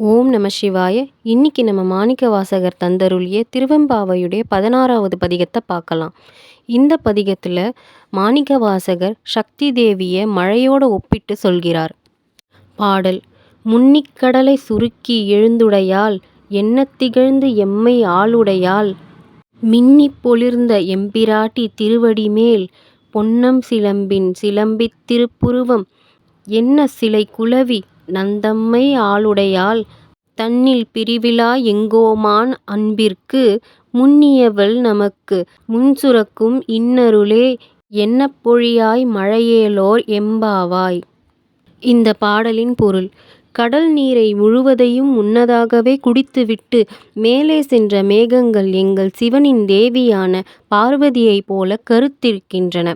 ஓம் நம சிவாய. இன்னைக்கு நம்ம மாணிக்க வாசகர் தந்தருளிய திருவெம்பாவையுடைய பதினாறாவது பதிகத்தை பார்க்கலாம். இந்த பதிகத்தில் மாணிக்க வாசகர் சக்தி தேவியை மழையோடு ஒப்பிட்டு சொல்கிறார். பாடல் முன்னிக்கடலை சுருக்கி எழுந்துடையால் என்ன திகழ்ந்து எம்மை ஆளுடையால் மின்னி பொலிர்ந்த எம்பிராட்டி திருவடி மேல் பொன்னம் சிலம்பின் சிலம்பித் திருப்புருவம் என்ன சிலை குலவி நந்தம்மை ஆளுடையால் தன்னில் பிரிவிலா எங்கோமான் அன்பிற்கு முன்னியவள் நமக்கு முன்சுரக்கும் இன்னருளே என்ன பொழியாய் மழையேலோர் எம்பாவாய். இந்த பாடலின் பொருள் கடல் நீரை முழுவதையும் முன்னதாகவே குடித்துவிட்டு மேலே சென்ற மேகங்கள் எங்கள் சிவனின் தேவியான பார்வதியைப் போல கருத்திருக்கின்றன.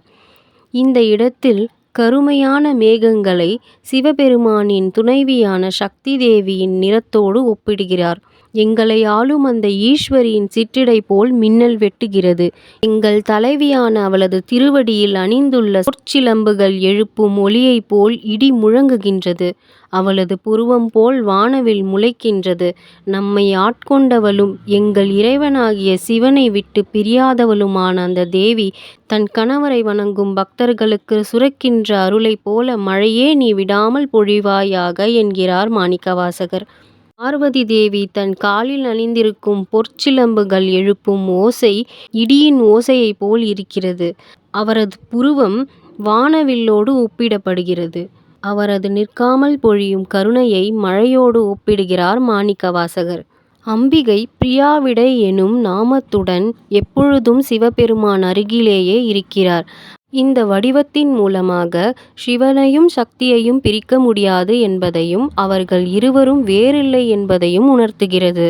இந்த இடத்தில் கருமையான மேகங்களை சிவபெருமானின் துணைவியான சக்தி தேவியின் நிறத்தோடு ஒப்பிடுகிறார். எங்களை ஆளும் அந்த ஈஸ்வரியின் சிற்றிடை போல் மின்னல் வெட்டுகிறது. எங்கள் தலைவியான அவளது திருவடியில் அணிந்துள்ள சொற்சிலம்புகள் எழுப்பும் ஒளியைப் போல் இடி முழங்குகின்றது. அவளது புருவம் போல் வானவில் முளைக்கின்றது. நம்மை ஆட்கொண்டவளும் எங்கள் இறைவனாகிய சிவனை விட்டுப் பிரியாதவளுமான அந்த தேவி தன் கணவரை வணங்கும் பக்தர்களுக்கு சுரக்கின்ற அருளைப் போல மழையே நீ விடாமல் பொழிவாயாக என்கிறார் மாணிக்கவாசகர். பார்வதி தேவி தன் காலில் அணிந்திருக்கும் பொற்சிலம்புகள் எழுப்பும் ஓசை இடியின் ஓசையைப் போல் இருக்கிறது. அவரது புருவம் வானவில்லோடு ஒப்பிடப்படுகிறது. அவரது நிற்காமல் பொழியும் கருணையை மழையோடு ஒப்பிடுகிறார் மாணிக்கவாசகர். அம்பிகை பிரியாவிடை எனும் நாமத்துடன் எப்பொழுதும் சிவபெருமான் அருகிலேயே இருக்கிறார். இந்த வடிவத்தின் மூலமாக சிவனையும் சக்தியையும் பிரிக்க முடியாது என்பதையும் அவர்கள் இருவரும் வேறில்லை என்பதையும் உணர்த்துகிறது.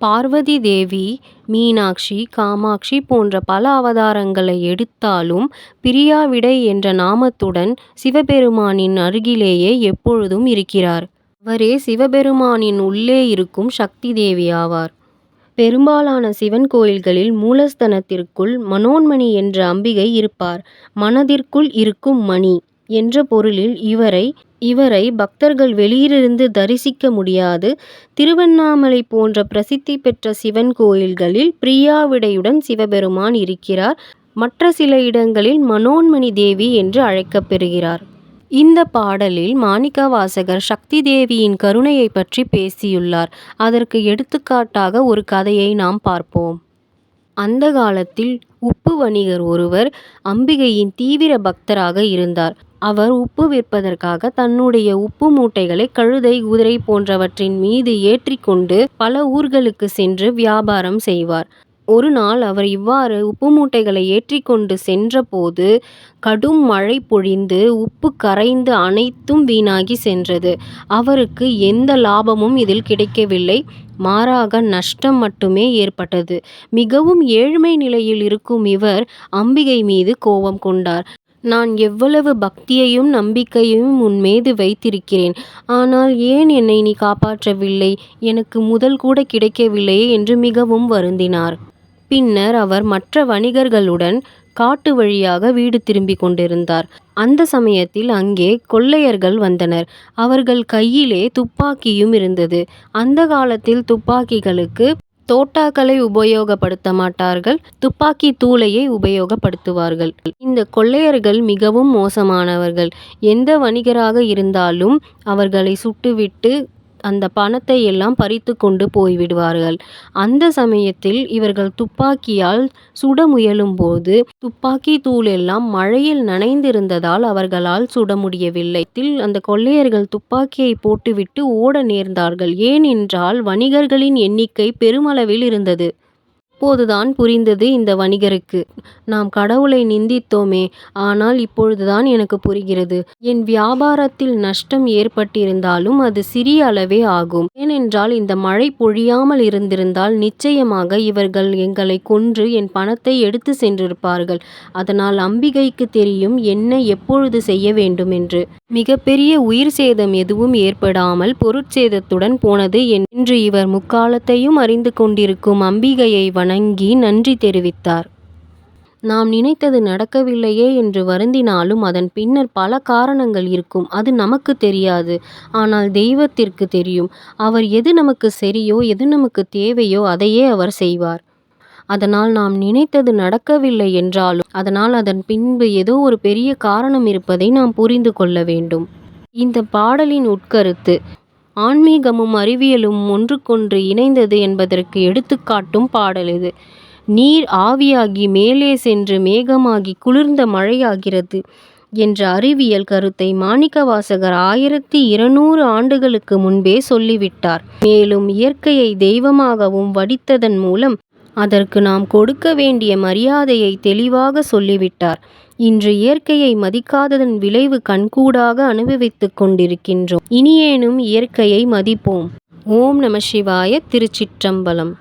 பார்வதி தேவி மீனாட்சி காமாக்ஷி போன்ற பல அவதாரங்களை எடுத்தாலும் பிரியாவிடை என்ற நாமத்துடன் சிவபெருமானின் அருகிலேயே எப்பொழுதும் இருக்கிறார். அவரே சிவபெருமானின் உள்ளே இருக்கும் சக்தி தேவி ஆவார். பெரும்பாலான சிவன் கோயில்களில் மூலஸ்தானத்திற்குள் மனோன்மணி என்ற அம்பிகை இருப்பார். மனதிற்குள் இருக்கும் மணி என்ற பொருளில் இவரை இவரை பக்தர்கள் வெளியிலிருந்து தரிசிக்க முடியாது. திருவண்ணாமலை போன்ற பிரசித்தி பெற்ற சிவன் கோயில்களில் பிரியாவிடையுடன் சிவபெருமான் இருக்கிறார். மற்ற சில இடங்களில் மனோன்மணி தேவி என்று அழைக்கப்பெறுகிறார். இந்த பாடலில் மாணிக்கவாசகர் சக்தி தேவியின் கருணையைப் பற்றி பேசியுள்ளார். அதற்கு எடுத்துக்காட்டாக ஒரு கதையை நாம் பார்ப்போம். அந்த காலத்தில் உப்பு வணிகர் ஒருவர் அம்பிகையின் தீவிர பக்தராக இருந்தார். அவர் உப்பு விற்பதற்காக தன்னுடைய உப்பு மூட்டைகளை கழுதை குதிரை போன்றவற்றின் மீது ஏற்றிக்கொண்டு பல ஊர்களுக்கு சென்று வியாபாரம் செய்வார். ஒரு நாள் அவர் இவ்வாறு உப்பு மூட்டைகளை ஏற்றிக் கொண்டு சென்றபோது கடும் மழை பொழிந்து உப்பு கரைந்து அனைத்தும் வீணாகி சென்றது. அவருக்கு எந்த லாபமும் இதில் கிடைக்கவில்லை. மாறாக நஷ்டம் மட்டுமே ஏற்பட்டது. மிகவும் ஏழ்மை நிலையில் இருக்கும் இவர் அம்பிகை மீது கோபம் கொண்டார். நான் எவ்வளவு பக்தியையும் நம்பிக்கையையும் உன்மீது வைத்திருக்கிறேன். ஆனால் ஏன் என்னை நீ காப்பாற்றவில்லை? எனக்கு முதல் கூட கிடைக்கவில்லையே என்று மிகவும் வருந்தினார். பின்னர் அவர் மற்ற வணிகர்களுடன் காட்டு வழியாக வீடு திரும்பிக் கொண்டிருந்தார். அந்த சமயத்தில் அங்கே கொள்ளையர்கள் வந்தனர். அவர்கள் கையிலே துப்பாக்கியும் இருந்தது. அந்த காலத்தில் துப்பாக்கிகளுக்கு தோட்டாக்களை உபயோகப்படுத்த மாட்டார்கள். துப்பாக்கி தூளையை உபயோகப்படுத்துவார்கள். இந்த கொள்ளையர்கள் மிகவும் மோசமானவர்கள். எந்த வணிகராக இருந்தாலும் அவர்களை சுட்டுவிட்டு அந்த பணத்தை எல்லாம் பறித்து கொண்டு போய்விடுவார்கள். அந்த சமயத்தில் இவர்கள் துப்பாக்கியால் சுட முயலும்போது துப்பாக்கி தூள் எல்லாம் மழையில் நனைந்திருந்ததால் அவர்களால் சுட முடியவில்லை. அந்த கொள்ளையர்கள் துப்பாக்கியை போட்டுவிட்டு ஓட நேர்ந்தார்கள். ஏனென்றால் வணிகர்களின் எண்ணிக்கை பெருமளவில் இருந்தது. அப்போதுதான் புரிந்தது இந்த வணிகருக்கு நாம் கடவுளை நிந்தித்தோமே. ஆனால் இப்பொழுதுதான் எனக்கு புரிகிறது. என் வியாபாரத்தில் நஷ்டம் ஏற்பட்டிருந்தாலும் அது சிறிய அளவே ஆகும். ஏனென்றால் இந்த மழை பொழியாமல் இருந்திருந்தால் நிச்சயமாக இவர்கள் எங்களை கொன்று என் பணத்தை எடுத்துச் சென்றிருப்பார்கள். அதனால் அம்பிகைக்கு தெரியும் என்ன எப்பொழுது செய்ய வேண்டும் என்று மிகப்பெரிய உயிர் சேதம் எதுவும் ஏற்படாமல் பொருட்சேதத்துடன் போனது என்று இவர் முக்காலத்தையும் அறிந்து கொண்டிருக்கும் அம்பிகையை வணங்கி நன்றி தெரிவித்தார். நாம் நினைத்தது நடக்கவில்லையே என்று வருந்தினாலும் அதன் பின்னர் பல காரணங்கள் இருக்கும். அது நமக்கு தெரியாது. ஆனால் தெய்வத்திற்கு தெரியும். அவர் எது நமக்கு சரியோ எது நமக்கு தேவையோ அதையே அவர் செய்வார். அதனால் நாம் நினைத்தது நடக்கவில்லை என்றாலும் அதனால் அதன் பின்பு ஏதோ ஒரு பெரிய காரணம் இருப்பதை நாம் புரிந்து கொள்ள வேண்டும். இந்த பாடலின் உட்கருத்து ஆன்மீகமும் அறிவியலும் ஒன்றுக்கொன்று இணைந்தது என்பதற்கு எடுத்துக்காட்டும் பாடல் இது. நீர் ஆவியாகி மேலே சென்று மேகமாகி குளிர்ந்த மழையாகிறது என்ற அறிவியல் கருத்தை மாணிக்கவாசகர் ஆயிரத்தி இருநூறு ஆண்டுகளுக்கு முன்பே சொல்லிவிட்டார். மேலும் இயற்கையை தெய்வமாகவும் வடித்ததன் மூலம் அதற்கு நாம் கொடுக்க வேண்டிய மரியாதையை தெளிவாக சொல்லிவிட்டார். இன்று இயற்கையை மதிக்காததன் விளைவு கண்கூடாக அனுபவித்துக் கொண்டிருக்கின்றோம். இனியேனும் இயற்கையை மதிப்போம். ஓம் நம சிவாய திருச்சிற்றம்பலம்.